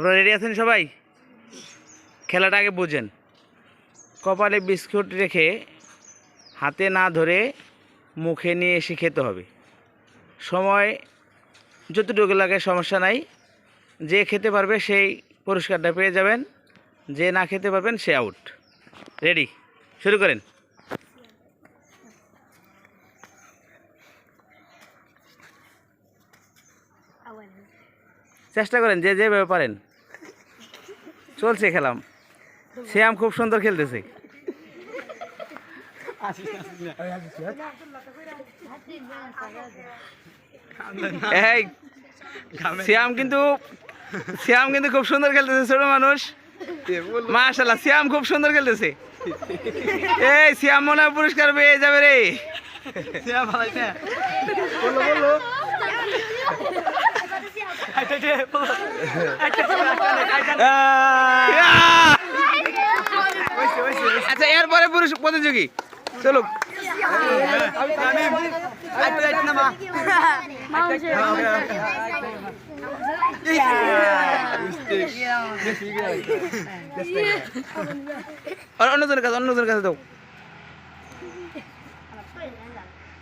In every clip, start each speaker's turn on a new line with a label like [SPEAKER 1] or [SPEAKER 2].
[SPEAKER 1] আপনারা রেডি আছেন সবাই? খেলাটা আগে বুঝেন। কপালে বিস্কুট রেখে হাতে না ধরে মুখে নিয়ে এসে খেতে হবে। সময় যতটুকু লাগে সমস্যা নাই। যে খেতে পারবে সেই পুরস্কারটা পেয়ে যাবেন। যে না খেতে পারবেন সে আউট রেডি শুরু করেন। চেষ্টা করেন যে যেভাবে পারেন। চলছে খেলাম। শ্যাম খুব সুন্দর খেলতেছে। এই শ্যাম কিন্তু শ্যাম কিন্তু খুব সুন্দর খেলতেছে ছোট মানুষ। মাশাল্লাহ শ্যাম খুব সুন্দর খেলতেছে। এই শ্যাম মনে হয় পুরস্কার পেয়ে যাবে রে। আচ্ছা এরপরে পুরুষ প্রতিযোগী। চলো অন্যজনের কাছে অন্যজনের কাছে দাও।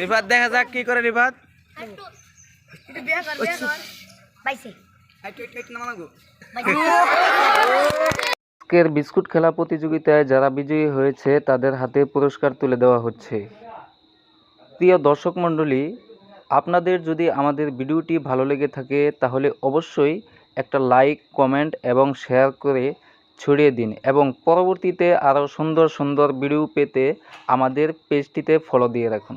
[SPEAKER 1] রিফাত দেখা যাক কি করে রিফাত। আজকের বিস্কুট খেলা প্রতিযোগিতায় যারা বিজয়ী হয়েছে তাদের হাতে পুরস্কার তুলে দেওয়া হচ্ছে। প্রিয় দর্শক মণ্ডলী আপনাদের যদি আমাদের ভিডিওটি ভালো লেগে থাকে, তাহলে অবশ্যই একটা লাইক, কমেন্ট এবং শেয়ার করে ছড়িয়ে দিন এবং পরবর্তীতে আরও সুন্দর সুন্দর ভিডিও পেতে আমাদের পেজটিতে ফলো দিয়ে রাখুন।